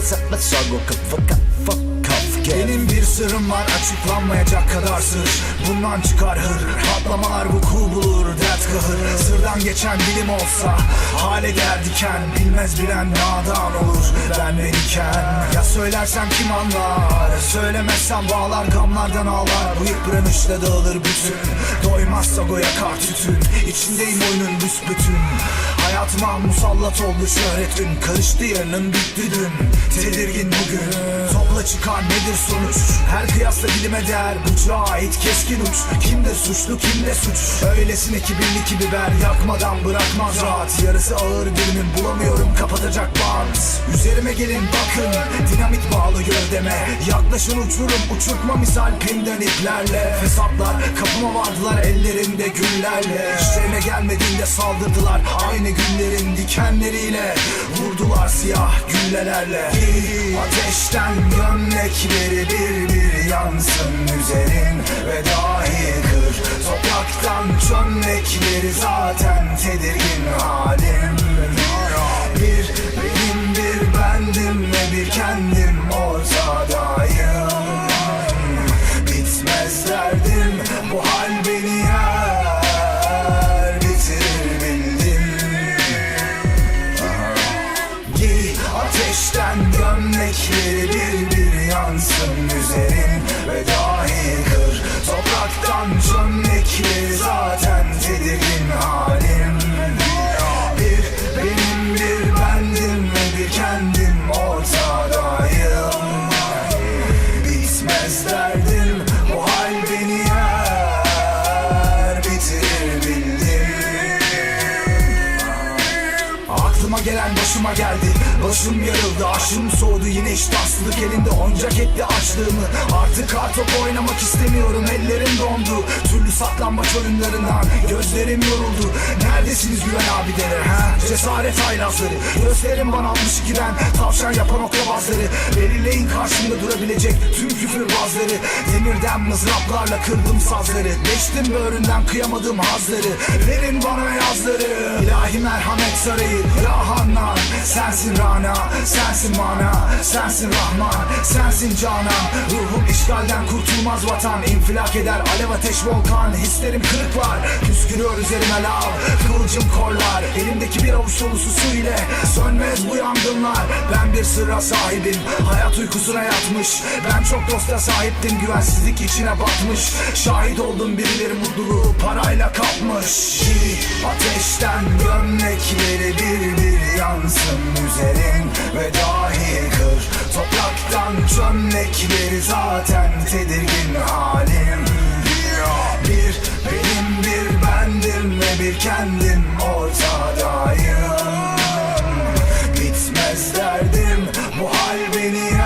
but, but struggle, sırrım var açıklanmayacak kadar sır. Bundan çıkar hır. Patlamalar vuku bulur dert kahır. Sırdan geçen bilim olsa Hale der diken. Bilmez bilen nadan olur Ben verirken Ya söylersem kim anlar? Söylemezsem bağlar gamlardan ağlar. Bu yıpranışla dağılır bütün. Doymazsa go yakar tütün. İçindeyim oyunun büsbütün. Hayatıma musallat oldu şöhret ün Karıştı yarının bitti dün. Tedirgin bugün. Topla çıkar nedir sonuç Her kıyasla dilime değer Bıçağa ait keskin uç. Kimdir suçlu kimde suç. Öylesine kibirli ki biber Yakmadan bırakmaz rahat. Yarısı ağır dilimin bulamıyorum kapatacak bant. Üzerime gelin bakın Dinamit bağlı gövdeme. Yaklaşın uçurum uçurtma misal pimden iplerle Fesatlar kapıma vardılar ellerinde güllerle Gelmediğinde saldırdılar. Aynı günlerin dikenleriyle Vurdular siyah güllelerle. Ateşten gömlekleri bir bir yansın üzerin Ve dahi kır. Topraktan çömlekleri zaten tedirgin halim. Bir benim bir bendim ve bir kendim ortadayım başıma geldi Başım yarıldı aşım soğudu yine iştahsızlık elinde. Oncak etti açlığımı Artık kartop oynamak istemiyorum. Ellerim dondu Türlü saklanmaç oyunlarından. Gözlerim yoruldu. Neredesiniz güven abileri ha? Cesaret haylazları. Gösterin bana 62'den tavşan yapan oklabazları Belirleyin karşımda durabilecek tüm küfürbazları Demirden mızraplarla kırdım sazları. Geçtim böğründen kıyamadım hazları. Verin bana yazları. İlahi merhamet sarayı Ya Hannan Sensin Rana Sensin mana Sensin Rahman Sensin Canan. Ruhum işgalden kurtulmaz vatan. İnfilak eder alev ateş volkan. Hislerim kırık var Püskürüyor üzerime lav. Kıvılcım korlar Elimdeki bir avuç dolusu su ile Sönmez bu yangınlar. Ben bir sırra sahibim Hayat uykusuna yatmış. Ben çok dosta sahiptim Güvensizlik içine batmış. Şahit oldum birileri mutluluğu parayla kapmış. Ateşten gömlekleri bir bir yansın üzerin Ve dahi kır. Topraktan çömlekleri zaten tedirgin halim. Bir benim bir bendim ve bir kendim ortadayım. Bitmez derdim bu hal beni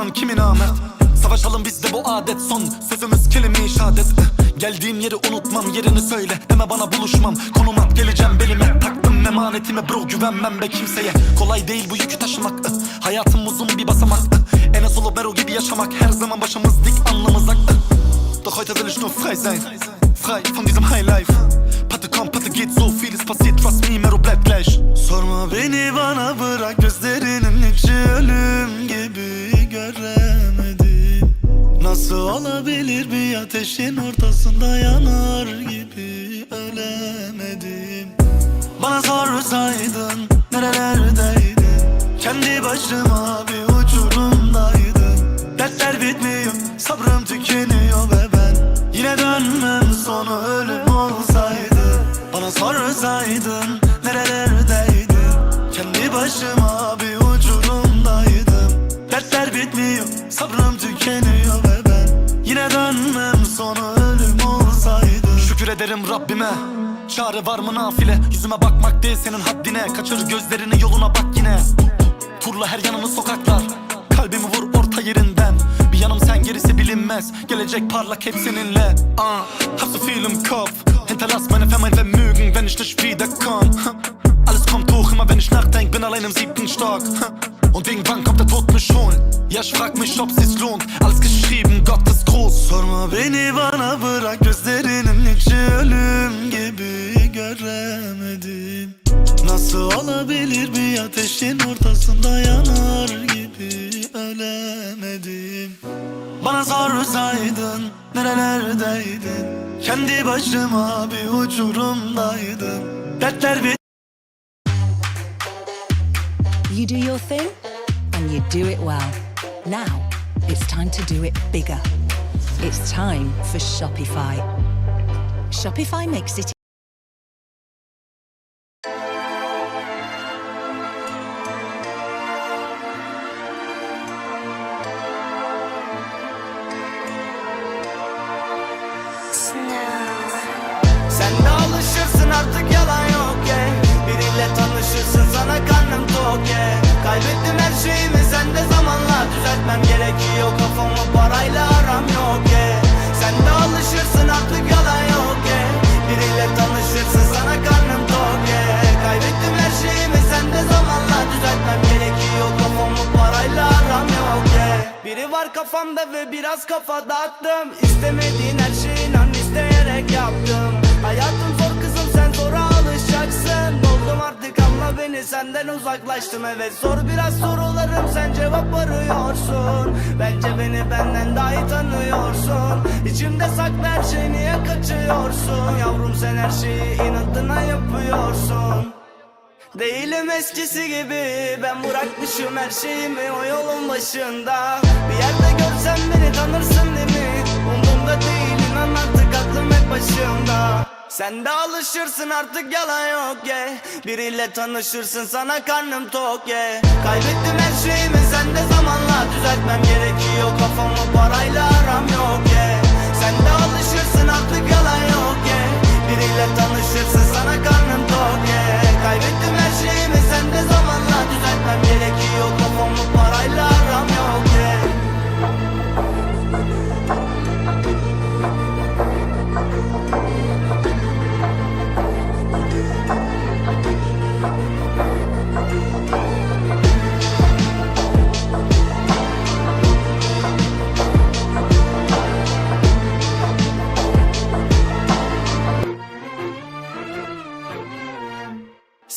düşman kimi namert Savaşalım bizde bu adet son. Sözümüz kelime şehadet. Geldiğim yeri unutmam yerini söyle. Deme bana buluşmam. Konum at geleceğim belime. Taktım emanetime bro güvenmem be kimseye. Kolay değil bu yükü taşımak. Hayatım uzun bir basamak. Enes olup Bero gibi yaşamak. Her zaman başımız dik anlamızak. Doch heute will ich nur frei sein. Frei von diesem High Life. Patte komm, Patte geht so. Vieles passiert Trust me, Mero bleibt gleich. Sorma beni bana bırak. Gözlerinin içi ölüm gibi Nasıl olabilir bir ateşin ortasında yanar ederim Rabbime. Çare var mı nafile? Yüzüme bakmak değil senin haddine. Kaçır gözlerini yoluna bak yine. Turla her yanını sokaklar. Kalbimi vur orta yerinden. Bir yanım sen gerisi bilinmez. Gelecek parlak hep seninle. Uh, Hast du viel im Kopf Hinterlass meine Vermein Vermögen Wenn ich nicht wiederkomm Alles kommt hoch, immer wenn ich nachdenk Bin allein im siebten Stock. Und irgendwann kommt der Tod mich holen Ja, ich frag mich, ob sich's lohnt. Alles geschrieben, Gott ist groß. Sorma beni bana bırak başıma bir uçurumdaydım Dertler bir You do your thing and you do it well. Now it's time to do it bigger. It's time for Shopify. Shopify makes it kafamda ve biraz kafa dağıttım. İstemediğin her şeyi inan isteyerek yaptım. Hayatım zor kızım sen zora alışacaksın. Doldum artık anla beni senden uzaklaştım. Evet zor biraz sorularım sen cevap arıyorsun. Bence beni benden daha iyi tanıyorsun. İçimde saklı her şey niye kaçıyorsun? Yavrum sen her şeyi inatına yapıyorsun Değilim eskisi gibi. Ben bırakmışım her şeyimi o yolun başında. Bir yerde görsen beni tanırsın değil mi? Umurumda değil inan artık aklım hep başımda Sen de alışırsın artık yalan yok ye. Biriyle tanışırsın sana karnım tok ye. Kaybettim her şeyimi sen de zamanla düzeltmem gerekiyor. Kafamı parayla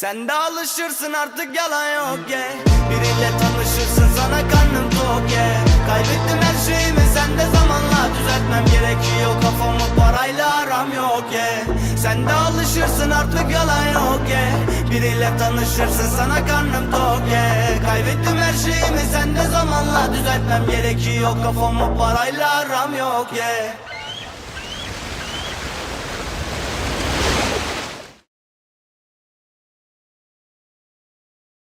Sen de alışırsın artık yalan yok ye Biriyle tanışırsın sana karnım tok ye Kaybettim her şeyimi sen de zamanla düzeltmem gerekiyor. Kafamı parayla aram yok ye Sen de alışırsın artık yalan yok ye Biriyle tanışırsın sana karnım tok ye Kaybettim her şeyimi sen de zamanla düzeltmem gerekiyor. Kafamı parayla aram yok ye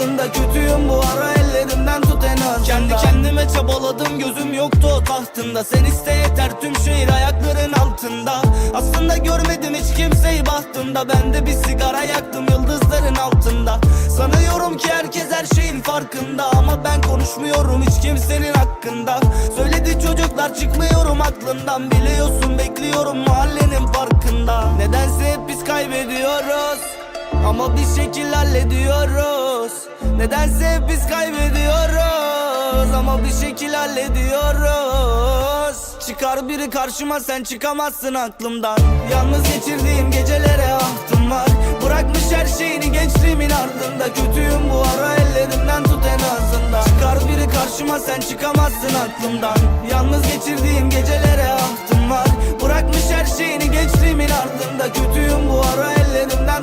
ardında Kötüyüm bu ara ellerimden tut en azından. Kendi kendime çabaladım gözüm yoktu o tahtında. Sen iste yeter tüm şehir ayakların altında. Aslında görmedim hiç kimseyi bahtımda Ben de bir sigara yaktım yıldızların altında. Sanıyorum ki herkes her şeyin farkında. Ama ben konuşmuyorum hiç kimsenin hakkında. Söyledi çocuklar çıkmıyorum aklından. Biliyorsun bekliyorum mahallenin farkında. Nedense hep biz kaybediyoruz ama bir şekil hallediyoruz. Nedense biz kaybediyoruz. Ama bir şekil hallediyoruz. Çıkar biri karşıma sen çıkamazsın aklımdan. Yalnız geçirdiğim gecelere ahtım var. Bırakmış her şeyini gençliğimin ardında. Kötüyüm bu ara ellerimden tut en azından. Çıkar biri karşıma sen çıkamazsın aklımdan. Yalnız geçirdiğim gecelere ahtım var. Bırakmış her şeyini gençliğimin ardında. Kötüyüm bu ara ellerimden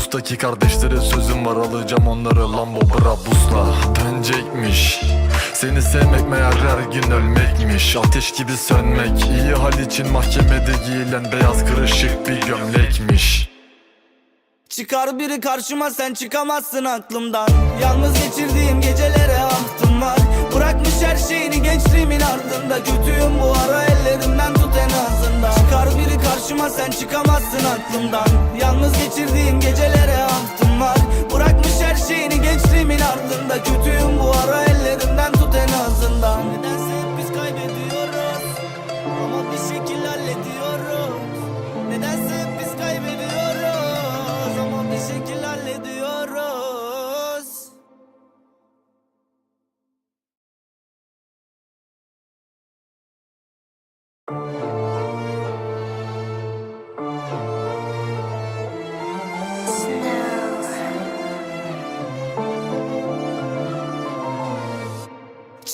mapustaki kardeşlere sözüm var Alacağım onları Lambo Brabus'la Dönecekmiş seni sevmek meğer her gün ölmekmiş. Ateş gibi sönmek iyi hal için mahkemede giyilen beyaz kırışık bir gömlekmiş. Çıkar biri karşıma sen çıkamazsın aklımdan. Yalnız geçirdiğim gecelere ahtım var. Bırakmış her şeyini gençliğimin ardında. Kötüyüm bu ara ellerimden tut en azından. Çıkar biri karşıma sen çıkamazsın aklımdan. Yalnız geçirdiğim gecelere ahtım var. Bırakmış her şeyini gençliğimin ardında. Kötüyüm bu ara ellerimden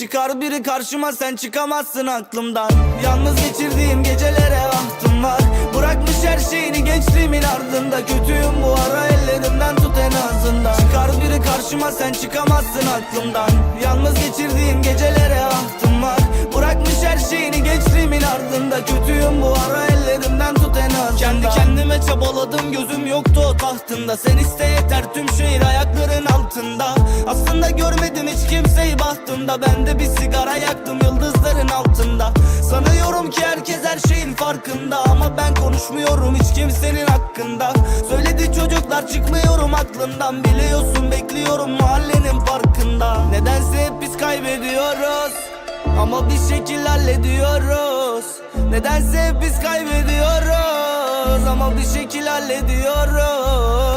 Çıkar biri karşıma sen çıkamazsın aklımdan. Yalnız geçirdiğim gecelere ahtım var. Bırakmış her şeyini gençliğimin ardında. Kötüyüm bu ara ellerimden tut en azından. Çıkar biri karşıma sen çıkamazsın aklımdan. Yalnız geçirdiğim gecelere ahtım var. Bırakmış her şeyini gençliğimin ardında. Kötüyüm bu ara ellerimden tut en azından. Kendi kendime çabaladım gözüm yoktu o tahtında Sen iste yeter tüm şehir ayakların altında. Aslında görmedim hiç kimseyi bahtımda Ben de bir sigara yaktım yıldızların altında. Sanıyorum ki herkes her şeyin farkında. Ama ben konuşmuyorum hiç kimsenin hakkında. Söyledi çocuklar çıkmıyorum aklından Biliyorsun bekliyorum mahallenin farkında. Nedense hep biz kaybediyoruz. Ama bir şekil hallediyoruz. Nedense hep biz kaybediyoruz. Ama bir şekil hallediyoruz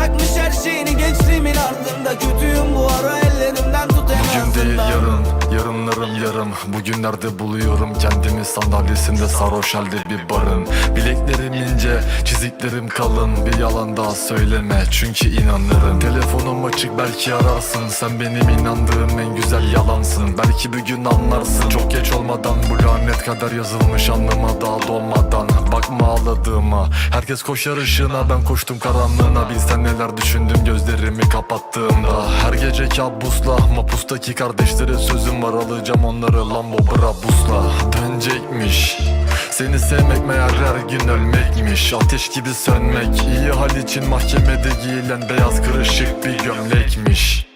Bırakmış her şeyini. Gençliğimin ardında Kötüyüm bu ara ellerimden tut en Bugün değil yarın, yarınlarım yarım. Bugünlerde buluyorum kendimi. Sandalyesinde sarhoş halde bir barın. Bileklerim ince, çiziklerim kalın. Bir yalan daha söyleme çünkü inanırım. Telefonum açık belki ararsın. Sen benim inandığım en güzel yalansın. Belki bir gün anlarsın. Çok geç olmadan bu lanet kadar yazılmış anlama daha dolmadan Bakma ağladığıma. Herkes koşar ışığına ben koştum karanlığına. Bilsen neler düşündüm gözlerimi kapattığımda. Her gece kabusla mapustaki kardeşlere sözüm var. Alacağım onları Lambo Brabus'la. Dönecekmiş. Seni sevmek meğer her gün ölmekmiş. Ateş gibi sönmek iyi hal için mahkemede giyilen beyaz kırışık bir gömlekmiş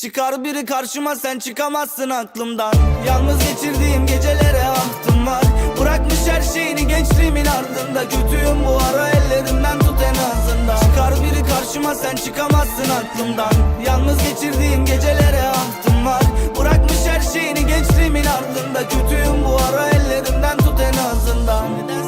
Çıkar biri karşıma sen çıkamazsın aklımdan. Yalnız geçirdiğim gecelere ahtım var. Bırakmış her şeyini gençliğimin ardında. Kötüyüm bu ara ellerimden tut en azından. Çıkar biri karşıma sen çıkamazsın aklımdan. Yalnız geçirdiğim gecelere ahtım var. Bırakmış her şeyini gençliğimin ardında. Kötüyüm bu ara ellerimden tut en azından. Nedense